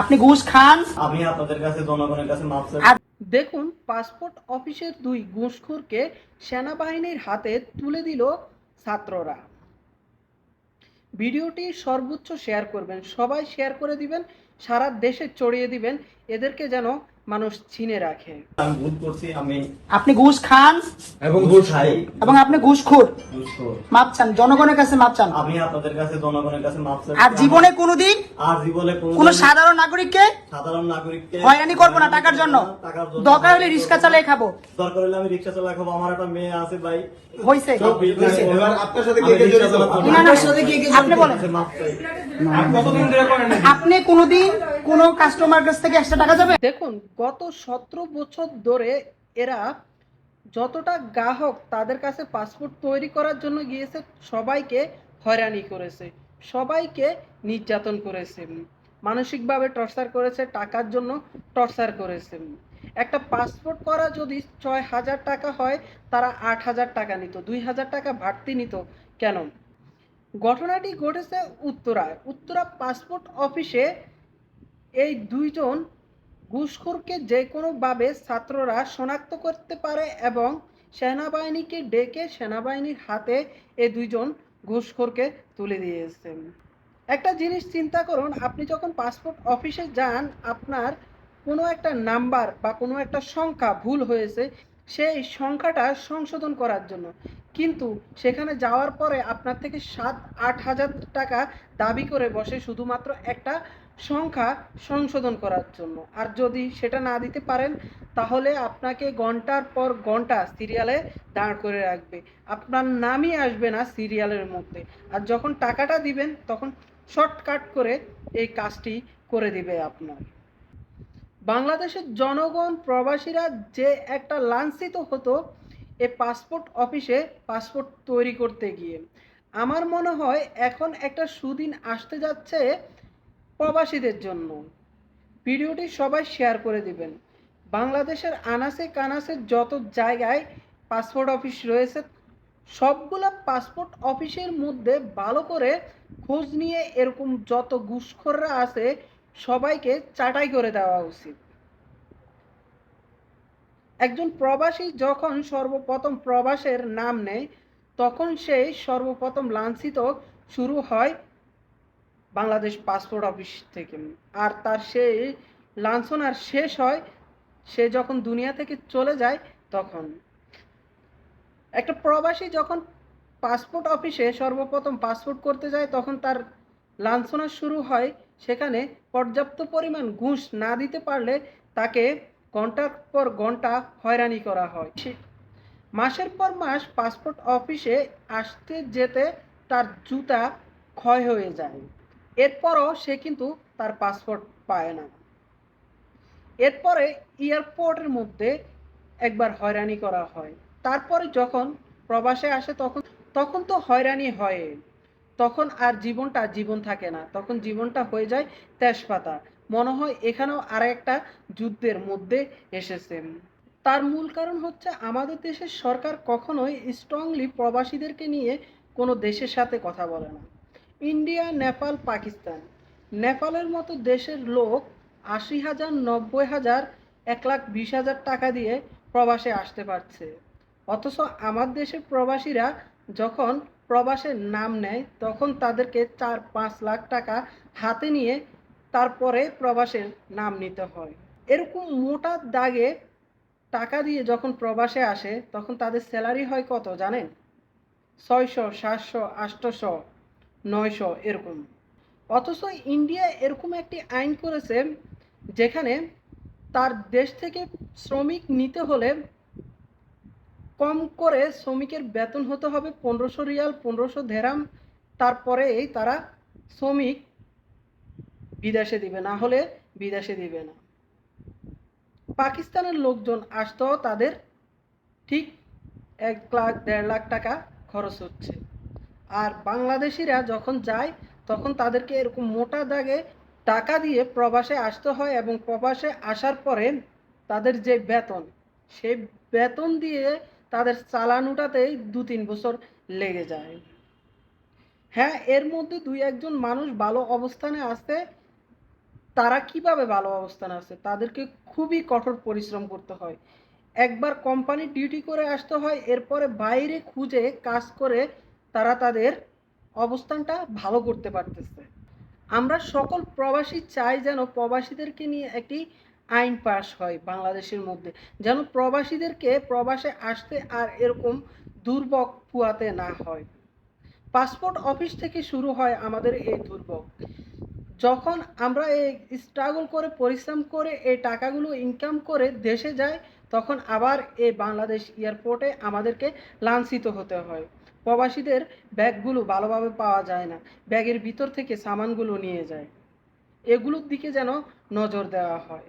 আপনি ঘুষ খান? আমি আপনাদের কাছে জনগণের কাছে মাপ চাই। দেখুন পাসপোর্ট অফিসের দুই ঘুষখোরকে সেনাবাহিনীর হাতে তুলে দিল ছাত্ররা। ভিডিওটি সর্বোচ্চ শেয়ার করবেন সবাই শেয়ার করে দিবেন সারা দেশে ছড়িয়ে দিবেন। এদেরকে যেন মানুষ চিনে রাখে। আমি ভুল করছি আমি আপনি ঘুষ খান। এবং ঘুষ খাই। এবং আপনি ঘুষখোর। মাপ চান জনগণের কাছে মাপ চান। আমি আপনাদের কাছে জনগণের কাছে মাপ চাই। আর জীবনে কোনোদিন আর জীবনে কোন সাধারণ নাগরিককে সাধারণ নাগরিককে হয়রানি করব না টাকার জন্য। টাকার জন্য। দরকার হলে রিক্সা চালিয়ে খাব। দরকার হলে আমি রিক্সা চালিয়ে খাব। আমার একটা মেয়ে আছে ভাই। হয়েছে হয়েছে। এবার আপনার সাথে কে কে জড়িত? না, না, আপনি বলেন। মাপ চাই। আপনি কোনোদিন কোনো কাস্টমার কাছ থেকে একশো টাকা যাবে? দেখুন, গত সতেরো বছর ধরে এরা যতটা গ্রাহক তাদের কাছে পাসপোর্ট তৈরি করার জন্য গিয়েছে, সবাইকে হয়রানি করেছে, সবাইকে নির্যাতন করেছে, মানসিকভাবে টর্চার করেছে, টাকার জন্য টর্চার করেছে। একটা পাসপোর্ট করা যদি ছয় হাজার টাকা হয়, তারা আট হাজার টাকা নিত, দুই হাজার টাকা বাড়তি নিত। কেন? ঘটনাটি ঘটেছে উত্তরায়। উত্তরা পাসপোর্ট অফিসে এই দুইজন ঘুষখোরকে যে কোনোভাবে ছাত্ররা শনাক্ত করতে পারে এবং সেনাবাহিনীকে ডেকে সেনাবাহিনীর হাতে এই দুইজন ঘুষখোরকে তুলে দিয়েছে। একটা জিনিস চিন্তা করুন, আপনি যখন পাসপোর্ট অফিসে যান, আপনার কোনো একটা নাম্বার বা কোনো একটা সংখ্যা ভুল হয়েছে, সেই সংখ্যাটা সংশোধন করার জন্য। কিন্তু সেখানে যাওয়ার পরে আপনার থেকে সাত আট হাজার টাকা দাবি করে বসে শুধুমাত্র একটা সংখ্যা সংশোধন করার জন্য। আর যদি সেটা না দিতে পারেন, তাহলে আপনাকে ঘণ্টার পর ঘণ্টা সিরিয়ালে দাঁড় করে রাখবে। আপনার নামই আসবে না সিরিয়ালের মধ্যে। আর যখন টাকাটা দিবেন, তখন শর্টকাট করে এই কাজটি করে দিবে আপনার। বাংলাদেশের জনগণ, প্রবাসীরা যে একটা লাঞ্ছিত হতো এ পাসপোর্ট অফিসে পাসপোর্ট তৈরি করতে গিয়ে। আমার মনে হয় এখন একটা সুদিন আসতে যাচ্ছে প্রবাসীদের জন্য। ভিডিওটি সবাই শেয়ার করে দিবেন। বাংলাদেশের আনাসে কানাসে যত জায়গায় পাসপোর্ট অফিস রয়েছে, সবগুলো পাসপোর্ট অফিসের মধ্যে ভালো করে খোঁজ নিয়ে এরকম যত ঘুষখোররা আছে, সবাইকে চাটাই করে দেওয়া উচিত। একজন প্রবাসী যখন সর্বপ্রথম প্রবাসের নাম নেয়, তখন সেই সর্বপ্রথম লাঞ্ছিত শুরু হয় বাংলাদেশ পাসপোর্ট অফিস থেকে। আর তার সেই লাঞ্ছনার শেষ হয়, সে যখন দুনিয়া থেকে চলে যায় তখন। একটা প্রবাসী যখন পাসপোর্ট অফিসে সর্বপ্রথম পাসপোর্ট করতে যায়, তখন তার লাঞ্ছনা শুরু হয় সেখানে পর্যাপ্ত পরিমাণ ঘুষ না দিতে পারলে তাকে ঘণ্টার পর ঘণ্টা হয়রানি করা হয়। মাসের পর মাস পাসপোর্ট অফিসে আসতে যেতে তার জুতা ক্ষয় হয়ে যায়। এরপরও সে কিন্তু তার পাসপোর্ট পায় না। এরপরে এয়ারপোর্টের মধ্যে একবার হয়রানি করা হয়। তারপরে যখন প্রবাসে আসে তখন তখন তো হয়রানি হয়। তখন আর জীবনটা জীবন থাকে না। তখন জীবনটা হয়ে যায় তেজপাতা। মনে হয় এখানেও আর একটা যুদ্ধের মধ্যে এসেছে। তার মূল কারণ হচ্ছে আমাদের দেশের সরকার কখনোই স্ট্রংলি প্রবাসীদেরকে নিয়ে কোনো দেশের সাথে কথা বলে না। ইন্ডিয়া, নেপাল, পাকিস্তান। নেপালের মতো দেশের লোক আশি হাজার, নব্বই হাজার, এক লাখ বিশ হাজার টাকা দিয়ে প্রবাসে আসতে পারছে। অথচ আমার দেশের প্রবাসীরা যখন প্রবাসের নাম নেয়, তখন তাদেরকে চার, পাঁচ লাখ টাকা হাতে নিয়ে তারপরে প্রবাসের নাম নিতে হয়। এরকম মোটা দাগে টাকা দিয়ে যখন প্রবাসে আসে, তখন তাদের স্যালারি হয় কত জানেন? ছয়শো, সাতশো আটশোশো নয়শো এরকম। অথচ ইন্ডিয়া এরকম একটি আইন করেছে যেখানে তার দেশ থেকে শ্রমিক নিতে হলে কম করে শ্রমিকের বেতন হতে হবে পনেরোশো রিয়াল, পনেরোশো ধেরাম। তারপরেই তারা শ্রমিক বিদেশে দিবে, না হলে বিদেশে দিবে না। পাকিস্তানের লোকজন আসতেও তাদের ঠিক এক লাখ, দেড় লাখ টাকা খরচ হচ্ছে। আর বাংলাদেশিরা যখন যায়, তখন তাদেরকে এরকম মোটা দাগে টাকা দিয়ে প্রবাসে আসতে হয় এবং প্রবাসে আসার পরে তাদের যে বেতন, সেই বেতন দিয়ে তাদের চালানোটাতেই দু তিন বছর লেগে যায়। হ্যাঁ এর মধ্যে দুই একজন মানুষ ভালো অবস্থানে আছে, তারা কীভাবে ভালো অবস্থানে আসে তাদেরকে খুবই কঠোর পরিশ্রম করতে হয়। একবার কোম্পানি ডিউটি করে আসতে হয়, এরপরে বাইরে খুঁজে কাজ করে তারা তাদের অবস্থানটা ভালো করতে পারতেছে। আমরা সকল প্রবাসী চাই যেন প্রবাসীদেরকে নিয়ে একটি আইন পাশ হয় বাংলাদেশের মধ্যে, যেন প্রবাসীদেরকে প্রবাসে আসতে আর এরকম দুর্ভোগ পুয়াতে না হয়। পাসপোর্ট অফিস থেকে শুরু হয় আমাদের এই দুর্ভোগ। যখন আমরা এই স্ট্রাগল করে, পরিশ্রম করে এই টাকাগুলো ইনকাম করে দেশে যাই, তখন আবার এই বাংলাদেশ এয়ারপোর্টে আমাদেরকে লাঞ্ছিত হতে হয়। প্রবাসীদের ব্যাগগুলো ভালোভাবে পাওয়া যায় না। ব্যাগের ভিতর থেকে সামানগুলো নিয়ে যায়। এগুলোর দিকে যেন নজর দেওয়া হয়।